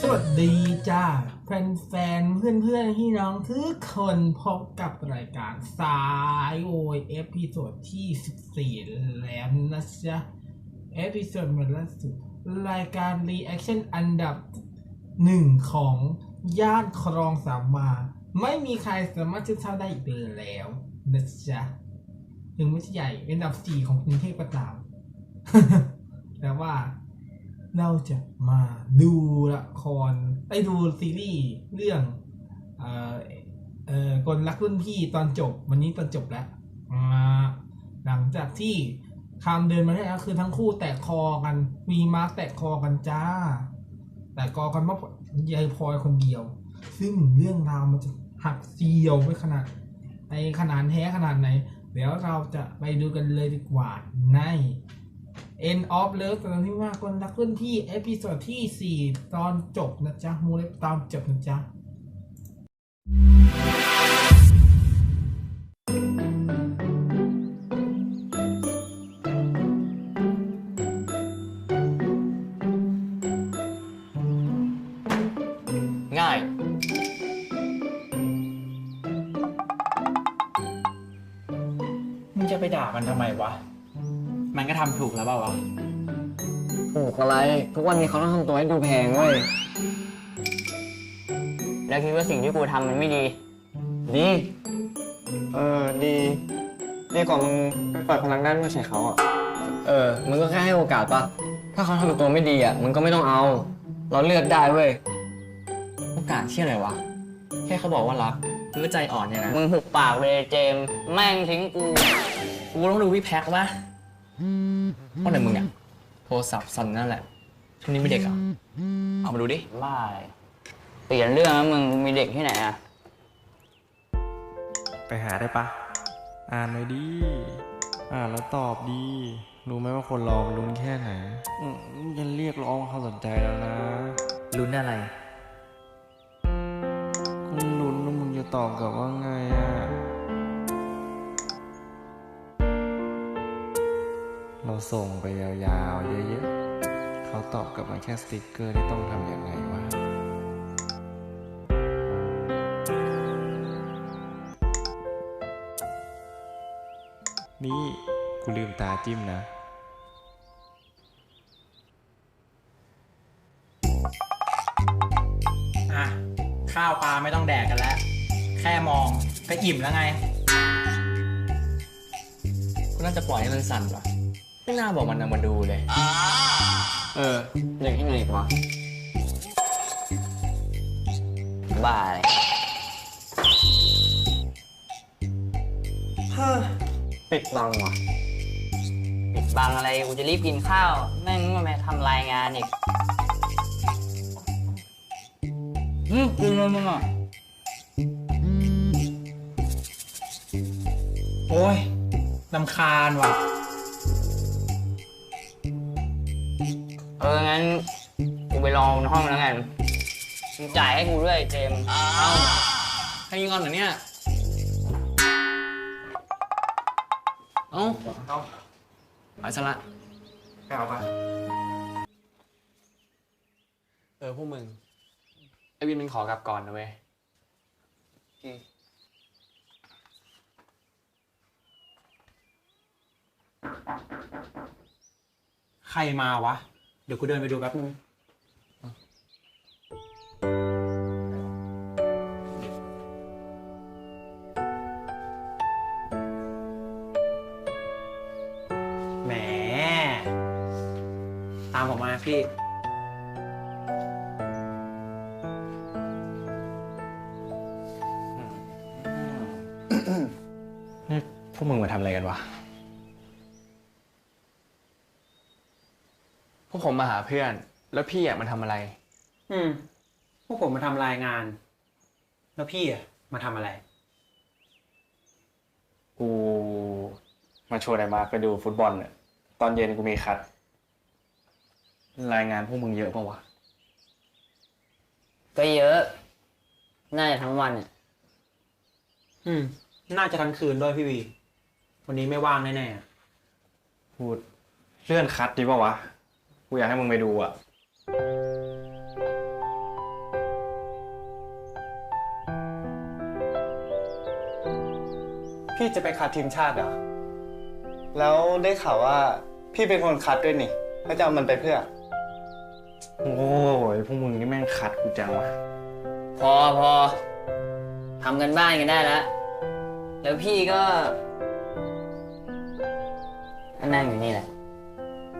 สวัสดีจ้า แฟนๆ เพื่อนๆพี่น้องทุกคนพบกับรายการสายโอยเอพิโซดที่ 14 แล้วนะจ๊ะ เอพิโซดมันล่าสุด รายการรีแอคชั่นอันดับหนึ่งของย่านครองสามวาไม่มีใครสามารถจะเท่าได้อีกเลยแล้วนะจ๊ะ ถึงไม่ใช่ใหญ่เป็นอันดับสี่ของกรุงเทพก็ตามแต่ว่าเราจะมาดูละครไอ้ดูซีรีส์เรื่องเอ่อเอ่อคนรักรุ่นพี่ตอนจบ วันนี้ตอนจบแล้วอ่าหลังจากที่คำเดินมาได้แล้วคือทั้งคู่แตกคอกัน มีมาร์กแตกคอกันจ้า แต่กอกันว่ายายพลอยคนเดียว ซึ่งเรื่องราวมันจะหักเสียวไปขนาดในขนาดแท้ขนาดไหน เดี๋ยวเราจะไปดูกันเลยดีกว่าใน End of Love ตอนที่ว่าคนรักรุ่นที่เอพิโซดที่ 4 ตอนจบนะจ๊ะมูเล็บตอนจบนะจ๊ะ แล้วเปล่าวะถูกอะไร ทุกวันนี้เขาต้องทำตัวให้ดูแพงเว้ย แล้วคิดว่าสิ่งที่กูทำมันไม่ดี ดี เออ ดี ดีกว่ามึงไปเปิดพลังด้านมือใส่เขาอะ เออ มึงก็แค่ให้โอกาสปะถ้าเขาทำตัวไม่ดีอะ มึงก็ไม่ต้องเอา เราเลือกได้เว้ย โอกาสเชื่ออะไรวะ แค่เขาบอกว่ารักหรือว่าใจอ่อนเนี่ยนะ มึงหุบปากไปเลยเจมส์แม่งทิ้งกู กูต้องดูพี่แพ็คปะ เพราะไหนมึงเนี่ยโทรศัพท์สั่นนั่นแหละช่วงนี้ไม่เด็กเหรอะเอามาดูดิบ้าเลยเปลี่ยนเรื่องแล้วมึงมีเด็กที่ไหนอะไปหาได้ปะอ่านหน่อยดิอ่านแล้วตอบดี รู้ไหมว่าคนรอมันลุ้นแค่ไหนอืมยันเรียกร้องความสนใจแล้วนะลุ้นอะไรก็ลุ้นว่ามึงจะตอบกลับว่าไงอะ เราส่งไปยาวๆ เยอะๆ เขาตอบกลับมาแค่สติกเกอร์ที่ต้องทำยังไงวะนี่กูลืมตาจิ้มนะ อะ ข้าวปลาไม่ต้องแดกกันแล้ว แค่มองก็อิ่มแล้วไงกูน่าจะปล่อยให้มันสั่นว่ะ ไม่น่าบอกมันนำมาดูเลย เออเด็กที่ไหนอีกวะบ้าเลยเฮ้อปิดบังว่ะปิดบังอะไรกูจะรีบกินข้าว แม่งมาแม่ทำรายงานอีกอืมกินเลยมึงอะโอ้ยลำคาญว่ะ เออ งั้น กูไปรอในห้องแล้วกันมึงจ่ายให้กูด้วยเจมส์เอ้าให้ยิงก่อนเหรอเนี่ย เอ้าไปซะละ ไปเอาปะเออพวกมึง ไอวินมันขอกลับก่อนนะเว้ย ใครมาวะเดี๋ยวกูเดินไปดูแป๊บนึงแหม ตามผมมาพี่ นี่พวกมึงมาทำอะไรกันวะ วกผมมาหาเพื่อน แล้วพี่อยากมาทำอะไร อืม พวกผมมาทำรายงาน แล้วพี่อะมาทำอะไร กูมาชวนไอ้มาร์คไปดูฟุตบอลเนี่ยตอนเย็นกูมีคัด รายงานพวกมึงเยอะปะวะ ก็เยอะ น่าจะทั้งวันอะอืม น่าจะทั้งคืนด้วยพี่วี วันนี้ไม่ว่างแน่ๆอะพูดเลื่อนคัดดีป่าวะ กูอยากให้มึงไปดูอะพี่จะไปคัดทีมชาติเหรอ แล้วได้ข่าวว่า พี่เป็นคนคัดด้วยนี่แล้วจะเอามันไปเพื่อ โอ้ยพวกมึงนี่แม่งคัดกูจังวะพอพอทำกันบ้านกันได้แล้ว แล้วพี่ก็ก็นั่งอยู่นี่แหละ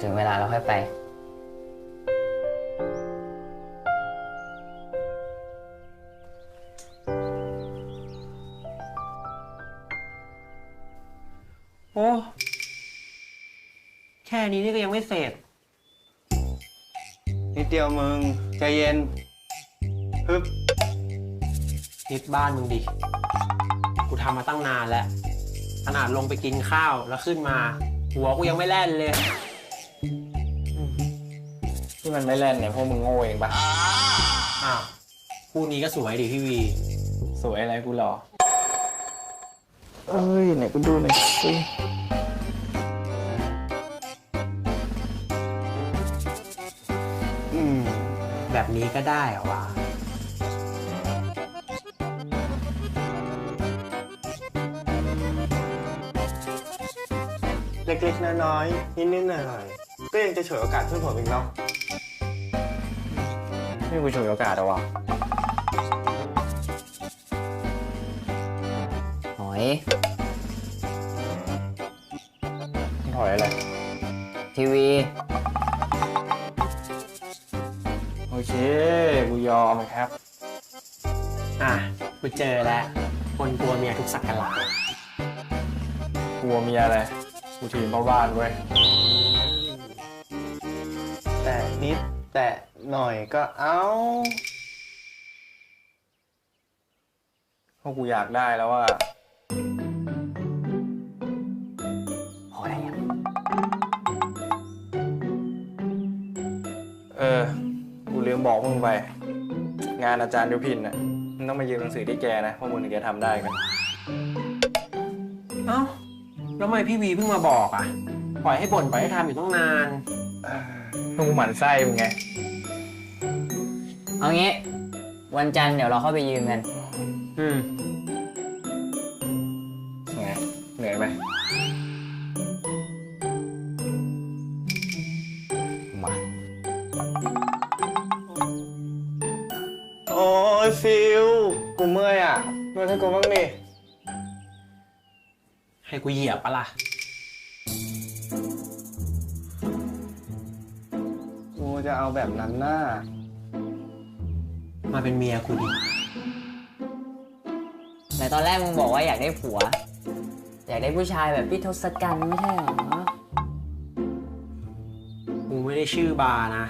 ถึงเวลาเราค่อยไป นี้นี่ก็ยังไม่เสร็จนิดเดียวมึง ใจเย็นฮึบนิดบ้านมึงดิ กูทำมาตั้งนานแล้ว ขนาดลงไปกินข้าวแล้วขึ้นมา หัวกูยังไม่แล่นเลย ที่มันไม่เล่นเนี่ยพวกมึงโง่เองปะอ้าวคู่นี้ก็สวยดิพี่วี สวยอะไรกูหรอ เอ้ยไหนกูดูหน่อยสิ แบบนี้ก็ได้เหรอวะเล็กๆ น้อยๆ นิดๆหน่อยๆก็ยังจะฉวยโอกาสเพื่อนผมอีกเนาะนี่กูฉวยโอกาสเหรอวะหอยถอยอะไรทีวี เค กูยอมครับ อะ กูเจอแล้ว คนกลัวเมียทุกสักการะกลัวเมียอะไร กูทีมพ่อบ้านเว้ย แต่นิดแต่หน่อยก็เอาพวกกูอยากได้แล้วว่า ไป งานอาจารย์ยุพินน่ะมึงต้องมายืมหนังสือที่แกนะพวกมึงถึงจะทำได้กัน เอ้าแล้วทำไมพี่วีเพิ่งมาบอกอะ ปล่อยให้บ่นปล่อยให้ทำอยู่ตั้งนานพวกกูหมั่นไส้มึงไง เอางี้ วันจันทร์เดี๋ยวเราเข้าไปยืมกัน อืม กูเหยียบปะล่ะกูจะเอาแบบนั้นหน้า มาเป็นเมียกูดิแต่ตอนแรกมึงบอกว่าอยากได้ผัว อยากได้ผู้ชายแบบพี่ทศกัณฐ์ไม่ใช่เหรอกูไม่ได้ชื่อบาร์นะ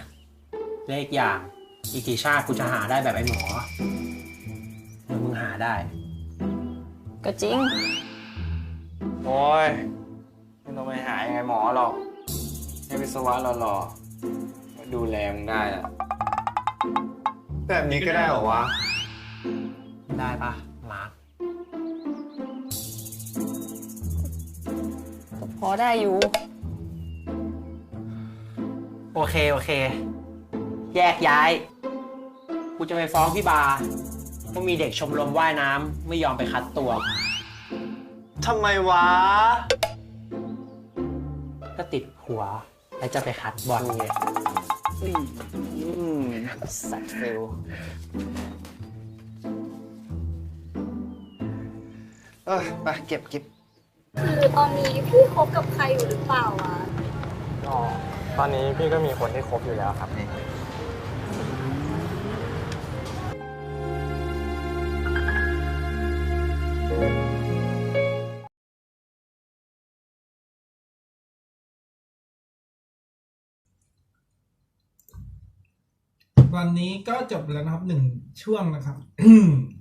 และอีกอย่างอีกกี่ชาติกูจะหาได้แบบไอ้หมอเดี๋ยวมึงหาได้ ก็จริง โอ้ยไม่ต้องไปหายังไงหมอหรอก ให้วิศวะหล่อๆมาดูแลมึงได้ละแบบนี้ก็ได้เหรอวะ ได้ปะมาร์คพอได้อยู่ โอเค โอเค แยกย้าย กูจะไปฟ้องพี่บาร์ว่ามีเด็กชมรมว่ายน้ำไม่ยอมไปคัดตัว ทำไมวะ ก็ติดหัว แล้วจะไปคัดบอลไงอืมสัตว์ฟิลเออไปเก็บเก็บคือตอนนี้พี่คบกับใครอยู่หรือเปล่าอะก็ตอนนี้พี่ก็มีคนที่คบอยู่แล้วครับ วันนี้ก็จบแล้วนะครับหนึ่งช่วงนะครับ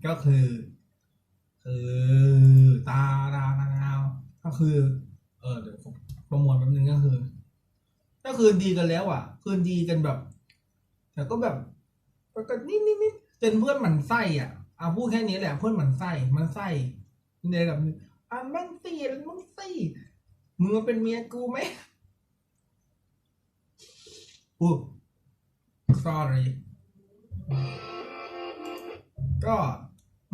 ก็คือ คือตาดาวดาวก็คือ เออเดี๋ยวผมประมวลแป๊บนึงก็คือ ก็คือดีกันแล้ว อะ คือดีกันแบบ แต่ก็แบบก็นิดนิดนิดจนเพื่อนหมันไส้อะเอาพูดแค่นี้แหละเพื่อนหมันไส้มันไส้ในแบบอะมันสี่มันสี่มึงมาเป็นเมียกูไหมอุ๊ sorry ก็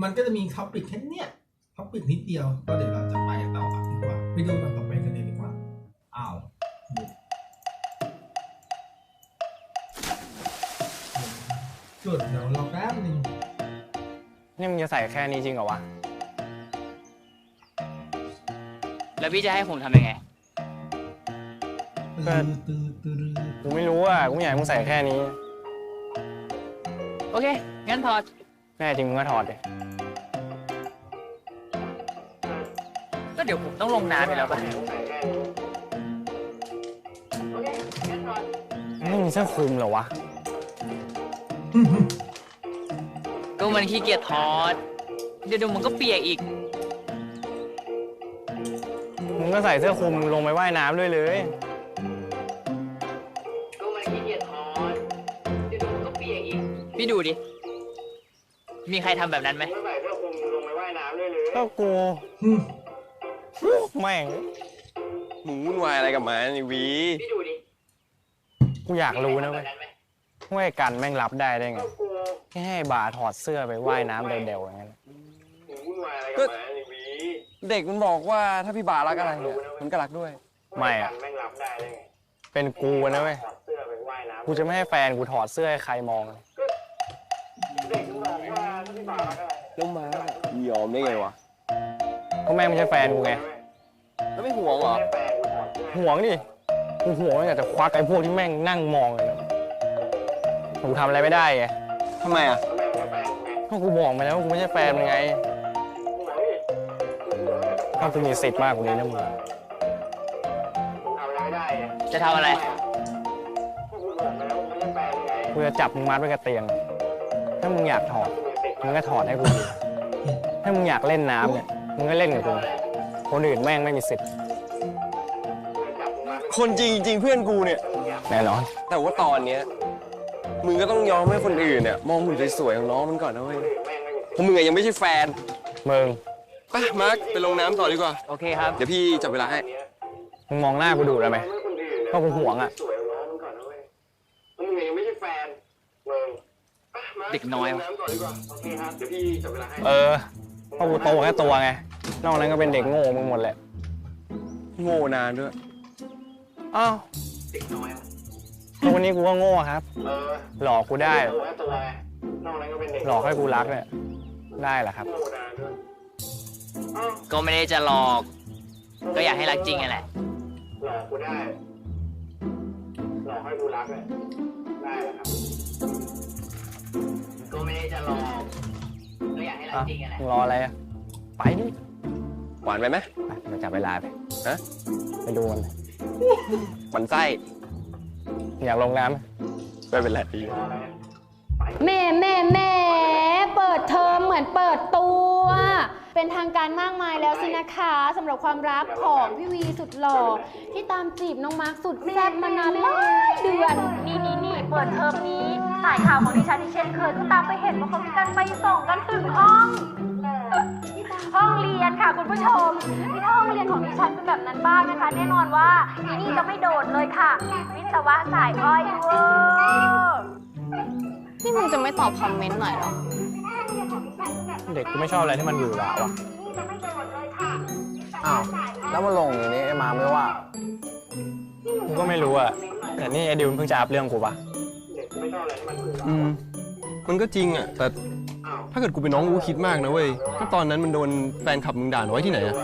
มันก็จะมีท็อปิกแค่เนี้ยท็อปิกนิดเดียวก็เดี๋ยวเราจะไปต่อกันดีกว่าไปดูกันต่อไปกันเลยดีกว่าอ้าวหยุดจุดเดี๋ยวรอแป๊บนึงนี่มึงจะใส่แค่นี้จริงเหรอวะ แล้วพี่จะให้ผมทำยังไงตือตือตือกูไม่รู้อะ กูไม่อยากให้มึงใส่แค่นี้ โอเค งั้นถอด แน่จริงมึงก็ถอดดิก็เดี๋ยวผมต้องลงน้ำไปแล้วป่ะไม่มีเสื้อคลุมเหรอวะ ก็มันขี้เกียจถอด เดี๋ยวเดี๋ยวมันก็เปียกอีก มึงก็ใส่เสื้อคลุมลงไปว่ายน้ำด้วยเลย พี่ดูดิ มีใครทำแบบนั้นไหมก็กูอืมแม่งมึงวุ่นวายอะไรกับมันไอ้วีพี่ดูดิกูอยากรู้นะเว้ยว่าไอ้กันแม่งรับได้ได้ไงแค่ให้บาร์ถอดเสื้อไปว่ายน้ำเดวๆอย่างนั้นก็เด็กมันบอกว่าถ้าพี่บารักอะไรเนี่ยมันก็รักด้วย ไม่อะเป็นกูนะเว้ยกูจะไม่ให้แฟนกูถอดเสื้อให้ใครมองเลย แล้วมายอมได้ไงวะก็แม่งไม่ใช่แฟนกูไง แล้วไม่ห่วงเหรอห่วงดิกูห่วงตั้งแต่จะควักไอ้พวกที่แม่งนั่งมองเลยนะกูทำอะไรไม่ได้ไงทำไมอะเพราะกูบอกไปแล้วว่ากูไม่ใช่แฟนมึงไงถ้ากูมีสิทธิ์มากกว่านี้นะมึงจะทำอะไรกูจะจับมึงมัดไว้กับเตียง ถ้ามึงอยากถอด มึงก็ถอดให้กูดูถ้ามึงอยากเล่นน้ำเนี่ย มึงก็เล่นกับกู คนอื่นแม่งไม่มีสิทธิ์ คนจริงจริงๆเพื่อนกูเนี่ย แน่นอน แต่ว่าตอนเนี้ยมึงก็ต้องยอมให้คนอื่นเนี่ยมองหุ่นสวยๆของน้องมันก่อนนะเว้ยเพราะมึงอะยังไม่ใช่แฟนมึง ไปมาร์คไปลงน้ำต่อดีกว่า โอเคครับ เดี๋ยวพี่จับเวลาให้ มึงมองหน้ากูดูได้ไหมก็กูห่วงอะ เด็กน้อยวะเออเพราะกูโตแค่ตัวไง นอกนั้นก็เป็นเด็กโง่มึงหมดแหละ โง่นานด้วย อ้าวทุกวันนี้กูก็โง่ครับหลอกกูได้หลอกให้กูรักเนี่ย ได้แหละครับก็ไม่ได้จะหลอก ก็อยากให้รักจริงไงแหละก็ไม่ได้ จะหลอกก็อยากให้รักอะจริงไงแหละมึงรออะไรอะไปดิหวานไปไหมไปมาจับเวลาไปฮะไปดูมันหวานไส้อยากลงน้ำไหมไม่เป็นไรพี่แม่แม่แม่เปิดเทอมเหมือนเปิดตัว เป็นทางการมากมายแล้วสินะคะสำหรับความรักของพี่วีสุดหล่อที่ตามจีบน้องมาร์คสุดแซ่บมานานหลายเดือน นี่นี่นี่เปิดเทอมนี้ สายข่าวของดิฉันที่เช่นเคยก็ตามไปเห็นว่าเขามีการไปส่งกันถึงห้อง ห้องเรียนค่ะคุณผู้ชมที่ถ้าห้องเรียนของดิฉันเป็นแบบนั้นบ้างนะคะ แน่นอนว่าอีนี่จะไม่โดดเลยค่ะ วิศวะสายอ้อยเวอร์นี่มึงจะไม่ตอบคอมเมนต์หน่อยเหรอ เด็กกูไม่ชอบอะไรที่มันหวือหวาว่ะอ้าว แล้วมาลงอย่างนี้ไอ้มาไม่ว่า กูก็ไม่รู้อะ แต่นี่ไอ้ดิวมันเพิ่งจะอัพเรื่องกูปะ อืมมันก็จริงอะ แต่ถ้าเกิดกูเป็นน้องกูก็คิดมากนะเว้ยก็ตอนนั้นมันโดนแฟนขับมึงด่าไว้ที่ไหนอะ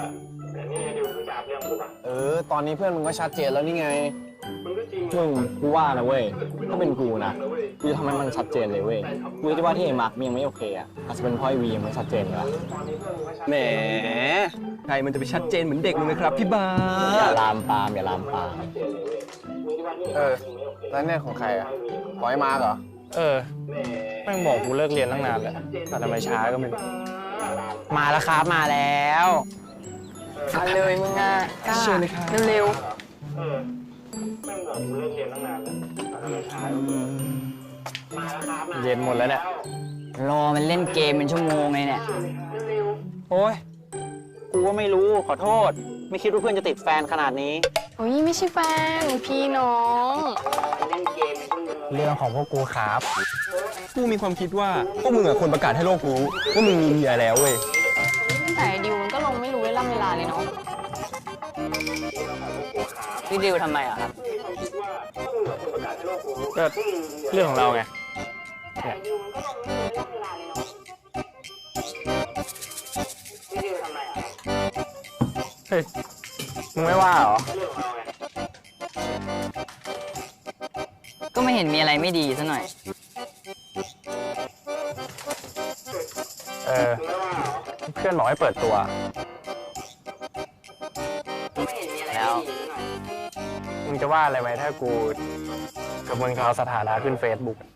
เออ ตอนนี้เพื่อนมึงก็ชัดเจนแล้วนี่ไงมึงกูว่านะเว้ยถ้าเป็นกูนะกูจะทำให้มันชัดเจนเลยเว้ยกูคิดว่าที่ไอ้มาร์คยังไม่โอเคอะอาจจะเป็นเพ่อไอ้วียังไม่ชัดเจนเลยแหมใครมันจะไปชัดเจนเหมือนเด็กมึงนะครับพี่บาอย่าสลามปามอย่าลามปามเออ แล้วเนี่ยของใครอะของไอ้มาร์คเหรอ เออแม่งบอกกูเลิกเรียนตั้งนานแล้วแต่ทำไมช้าก็ไม่รู้มาแล้วครับมาแล้วมาเลยมึงอะเชิญเลยครับเร็วๆเย็นหมดแล้วเนี่ยรอมันเล่นเกมเป็นชั่วโมงเลยเนี่ยโอ้ยกูก็ไม่รู้ขอโทษ ไม่คิดว่าเพื่อนจะติดแฟนขนาดนี้ โอ้ยไม่ใช่แฟน พี่น้องเล่นเกมเป็นชั่วเรื่องของพวกกูครับ กูมีความคิดว่าพวกมึงอะควรประกาศให้โลกรู้ว่ามึงมีเมียแล้วเว้ย แต่ดิวมันก็ลงไม่รู้เวลาเวลาเลยเนาะพี่ดิวทำไมอะครับก็เรื่องของเราไง เฮ้ยมึงไม่ว่าเหรอ ก็ไม่เห็นมีอะไรไม่ดีซะหน่อย เออ เพื่อนบอกให้เปิดตัว แล้ว มึงจะว่าอะไรไหมถ้ากู กับมึงเขาเอาสถานะขึ้นเฟซบุ๊กเอ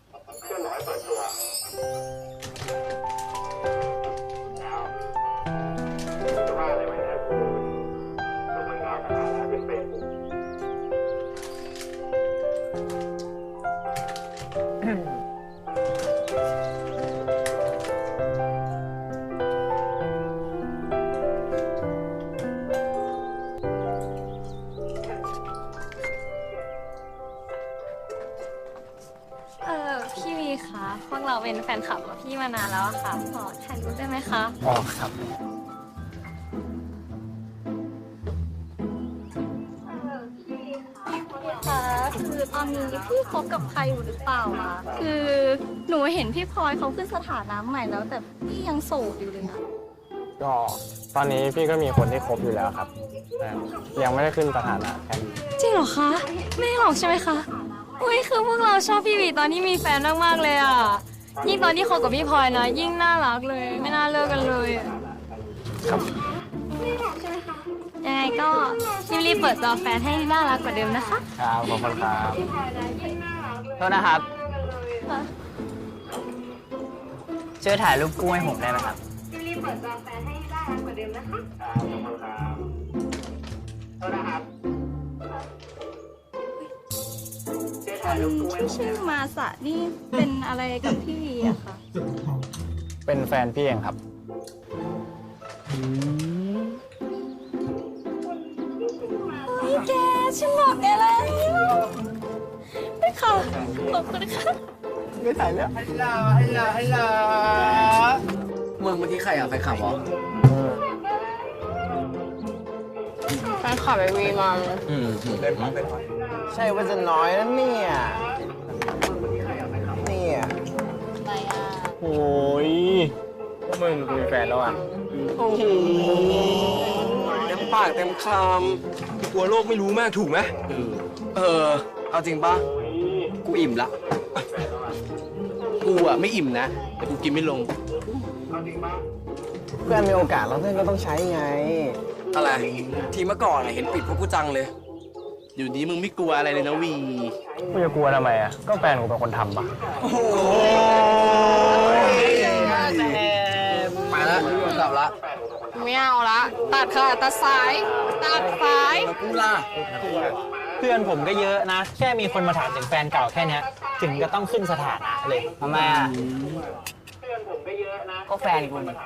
เราเป็นแฟนคลับกับพี่มานานแล้วอะค่ะขอถ่ายรูปได้ไหมคะอ๋อครับค่ะคือตอนนี้พี่คบกับใครอยู่หรือเปล่าอะคือหนูเห็นพี่พลอยเขาขึ้นสถานะใหม่แล้ว แต่พี่ยังโสดอยู่เลยอะก็ตอนนี้พี่ก็มีคนที่คบอยู่แล้วครับแต่ยังไม่ได้ขึ้นสถานะแค่นี้จริงเหรอคะ ไม่หรอกใช่ไหมคะอุ้ยคือพวกเราชอบพี่วีตอนที่มีแฟนมากๆเลยอะ ยิ่งตอนที่คบกับพี่พลอยนะ ยิ่งน่ารักเลย ไม่น่าเลิกกันเลยอะครับยังไงก็รีบๆเปิดจอแฟนให้น่ารักกว่าเดิมนะคะ ครับขอบคุณครับโทษนะครับ ช่วยถ่ายรูปกู้ให้ผมได้ไหมครับที่ ชื่อมาสะนี่เป็นอะไรกับพี่วีอะคะเป็นแฟนพี่เองครับเฮ้ยแกฉันบอกแกแล้วไม่ค่ะขอบคุณค่ะไม่ถ่ายแล้วฮัลโหลฮัลโหลฮัลโหลมึงเมื่อกี้ใครอะใครขับวะ นคลับไอวีมาใช่ว่าจะน้อยนะเนี่ยเนี่ยอะไรอะโอ้ยพวกมึงกูมีแฟนแล้วอะโอ้โหเต็มปากเต็มคำกลัวโลกไม่รู้มากถูกไหมเออ เอาจริงปะกูอิ่มละ กูอะไม่อิ่มนะ แต่กูกินไม่ลง เพื่อนมีโอกาสแล้วเพื่อนก็ต้องใช้ไง อะไร ทีเมื่อก่อนอะเห็นปิดพวกกูจังเลย อยู่นี้มึงไม่กลัวอะไรเลยนะวี กูจะกลัวทำไมอะ ก็แฟนกูเป็นคนทำปะไปแล้วกลับละไม่เอาละ ตัดค่ะตัดสาย ตัดสาย กูล่ะเพื่อนผมก็เยอะนะ แค่มีคนมาถามถึงแฟนเก่าแค่เนี้ยถึงก็ต้องขึ้นสถานะเลยทำไมอะก็แฟนกูนี่ยัง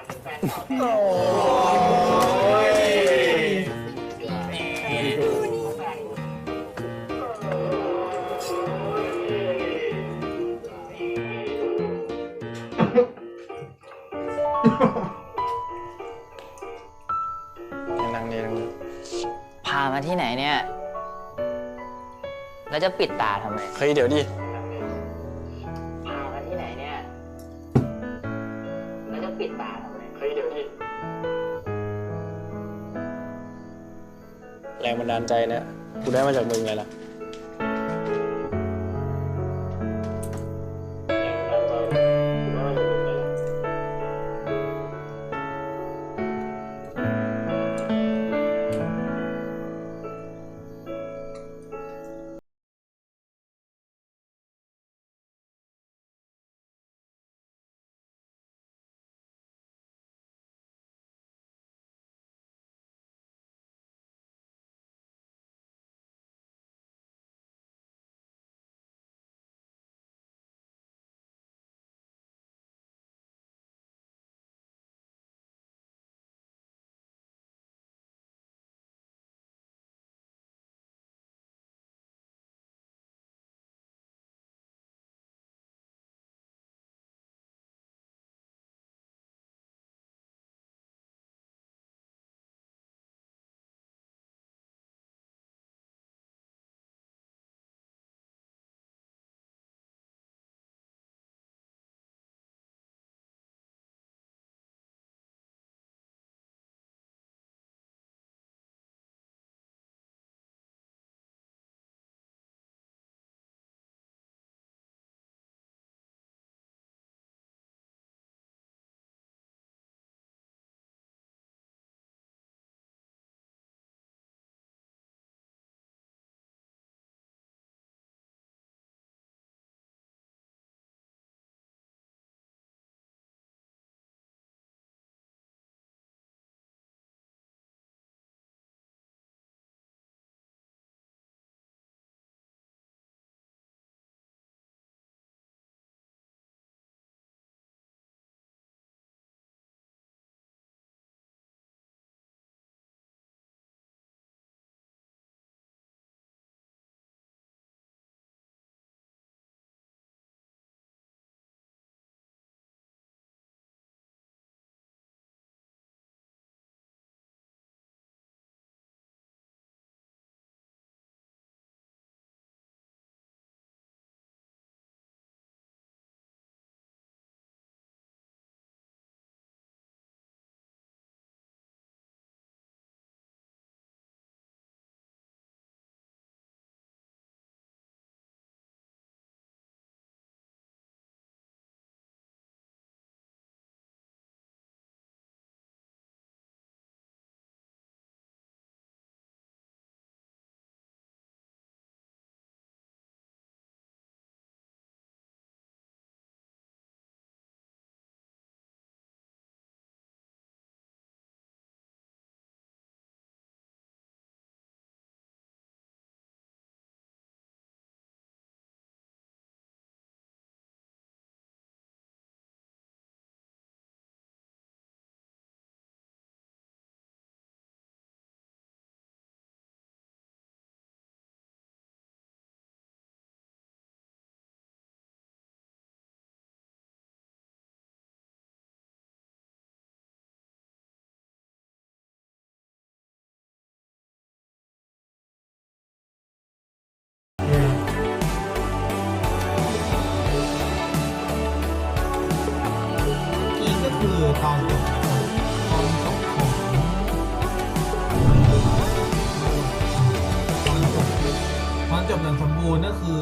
จะปิดตาทำไม เฮ้ยเดี๋ยวดิพามาที่ไหนเนี่ยแล้วจะปิดตาทำไมเฮ้ยเดี๋ยวดิแรงบันดาลใจเนี่ยกูได้มาจากมึงเลยล่ะ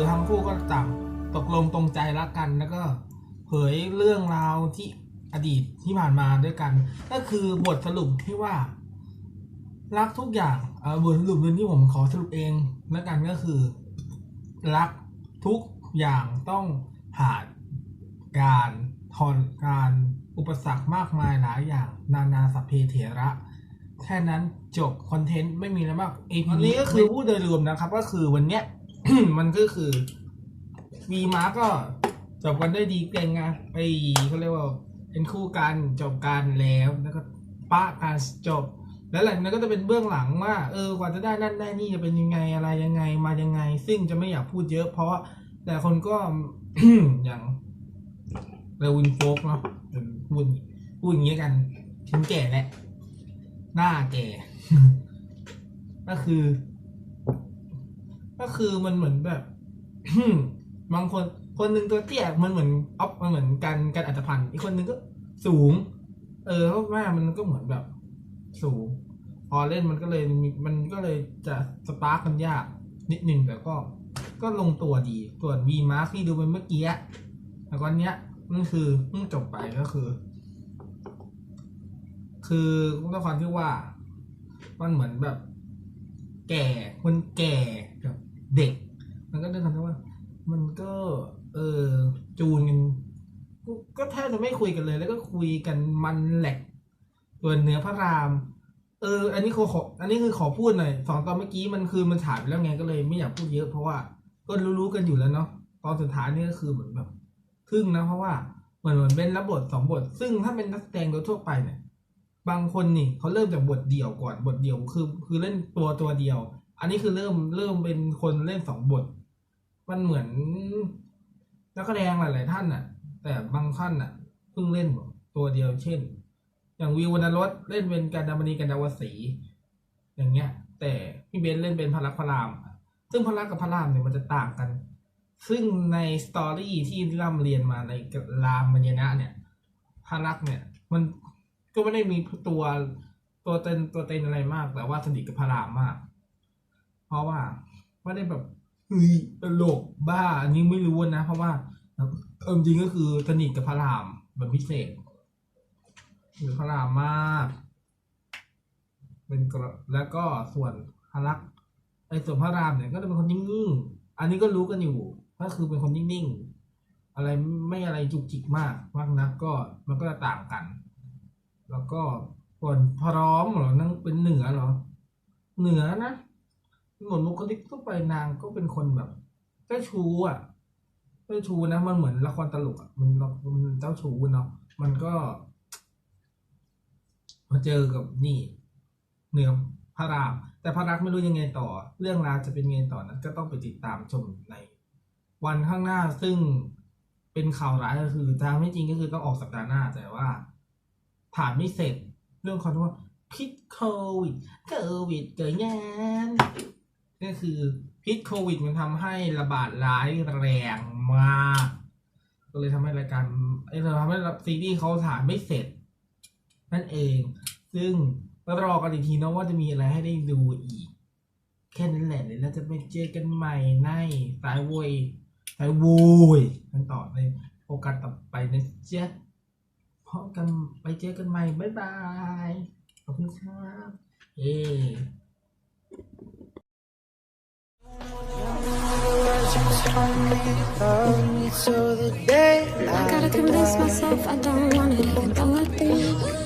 ทั้งคู่ก็ต่างตกลงตรงใจรักกันแล้วก็เผยเรื่องราวที่อดีตที่ผ่านมาด้วยกัน ก็คือบทสรุปที่ว่า รักทุกอย่างเออบทสรุปเรื่องที่ผมขอสรุปเองแล้วกันก็คือ รักทุกอย่างต้องผ่านการทอนการอุปสรรคมากมายหลายอย่าง นานาสัพเพเถระ แค่นั้นจบคอนเทนต์ไม่มีอะไรมากอพีนี้ก็คือพูดโดยรวมนะครับ ก็คือวันเนี้ย มันก็คือวีมาก็จบกันด้วยดีเก่งไงไอเขาเรียกว่าเป็นคู่กันจบกันแล้วแล้วก็ปะกันจบ แล้วหลังนั้นก็จะเป็นเบื้องหลังว่า เออกว่าจะได้นั่นได้นี่จะเป็นยังไงอะไรยังไงมายังไง ซึ่งจะไม่อยากพูดเยอะ เพราะแต่คนก็อย่างเรวินโฟกเนาะพูดพูดอย่างนี้กันฉันแก่แหล้วหน้าแก่ ก็คือ ก็คือมันเหมือนแบบ บางคนคนหนึ่งตัวเตี้ยมันเหมือนออฟมันเหมือนกันกันอัตพันธ์อีกคนหนึ่งก็สูง เออเพราะว่ามันก็เหมือนแบบ สูง พอเล่นมันก็เลยม,มันก็เลยจะสปาร์กกันยาก นิดหนึ่งแต่ก็ ก็ลงตัวดีส่วนวีมาร์คที่ดูไปเมื่อกี้อะแล้วก็เนี้ยนั่นคือเพิ่งจบไปก็คือ คือด้วยความที่ว่า มันเหมือนแบบ แก่คนแก่ เด็ก มันก็ด้วยความที่ว่า มันก็ เออจูนกันก็แทบจะไม่คุยกันเลย แล้วก็คุยกันมันแหลกส่วนเนื้อพระราม เออ อันนี้ขอขออันนี้คือขอพูดหน่อยสองตอนเมื่อกี้มันคือมันถ่ายไปแล้วไงก็เลย ไม่อยากพูดเยอะเพราะว่า ก็รู้ๆกันอยู่แล้วเนาะตอนสุดท้ายนี่ก็คือเหมือนแบบทึ่งนะเพราะว่าเหมือนเหมือนเป็นรับบทสองบท ซึ่งถ้าเป็นนักแสดงโดยทั่วไปเนี่ยบางคนนี่เขาเริ่มจากบทเดี่ยวก่อนบทเดี่ยวคือ คือเล่นตัวตัวเดียว อันนี้คือเริ่มเริ่มเป็นคนเล่นสองบท มันเหมือนนักแสดงหลาย ๆ ท่านน่ะ แต่บางท่านน่ะเพิ่งเล่นตัวเดียวเช่น อย่างวิววรรณรสเล่นเป็นการดามณีกันดาวสี อย่างเงี้ย แต่พี่เบนเล่นเป็นพระลักพระราม ซึ่งพระลักกับพระรามเนี่ยมันจะต่างกัน ซึ่งในสตอรี่ที่ร่ำเรียนมาในรามมญนะเนี่ยพระลักเนี่ยมันก็ไม่ได้มีตัวตัวเต็นตัวเต็นอะไรมาก แต่ว่าสนิทกับพระรามมาก เพราะว่าไม่ได้แบบเฮ้ยตลกบ้าอันนี้ไม่รู้นะ เพราะว่าเออจริงก็คือสนิทกับพระรามแบบพิเศษหรือพระรามมาก เป็นกระแล้วก็ส่วนพระลักษณ์ไอ้ส่วนพระรามเนี่ยก็จะเป็นคนนิ่งๆ อันนี้ก็รู้กันอยู่ ก็คือเป็นคนนิ่งๆ อะไรไม่อะไรจุกจิกมากมากนักก็มันก็จะต่างกัน แล้วก็ส่วนพร้อมเหรอนั่งเป็นเหนือเหรอ เหนือนะ เหมือนบุคลิกทั่วไปนางก็เป็นคนแบบเจ้าชู้อะเจ้าชู้นะมันเหมือนละครตลกอะมันมันเจ้าชู้เนาะมันก็ มาเจอกับนี่เหนือพระราม แต่พระรักไม่รู้ยังไงต่อ เรื่องราวจะเป็นยังไงต่อนั้น ก็ต้องไปติดตามชมใน วันข้างหน้าซึ่งเป็นข่าวร้ายก็คือทางไม่จริงก็คือต้องออกสัปดาห์หน้าแต่ว่าผ่านไม่เสร็จ เรื่องความที่ว่าพิษโควิดโควิดเกิดงาน ก็คือพิษโควิดมันทำให้ระบาดร้ายแรงมาก ก็เลยทำให้รายการไอ้เราทำให้ซีรีส์เขาถ่ายไม่เสร็จ นั่นเอง ซึ่งก็รอกันอีกทีนะว่าจะมีอะไรให้ได้ดูอีก แค่นั้นแหละเดี๋ยวเราจะไปเจอกันใหม่ในสายโวยสายโวยกันต่อในโอกาสต่อไปนะจ๊พบกันไปเจอกันใหม่ บ๊ายบาย ขอบคุณครับ เอ just love me till the. I gotta convince myself I don't want it, even though I do.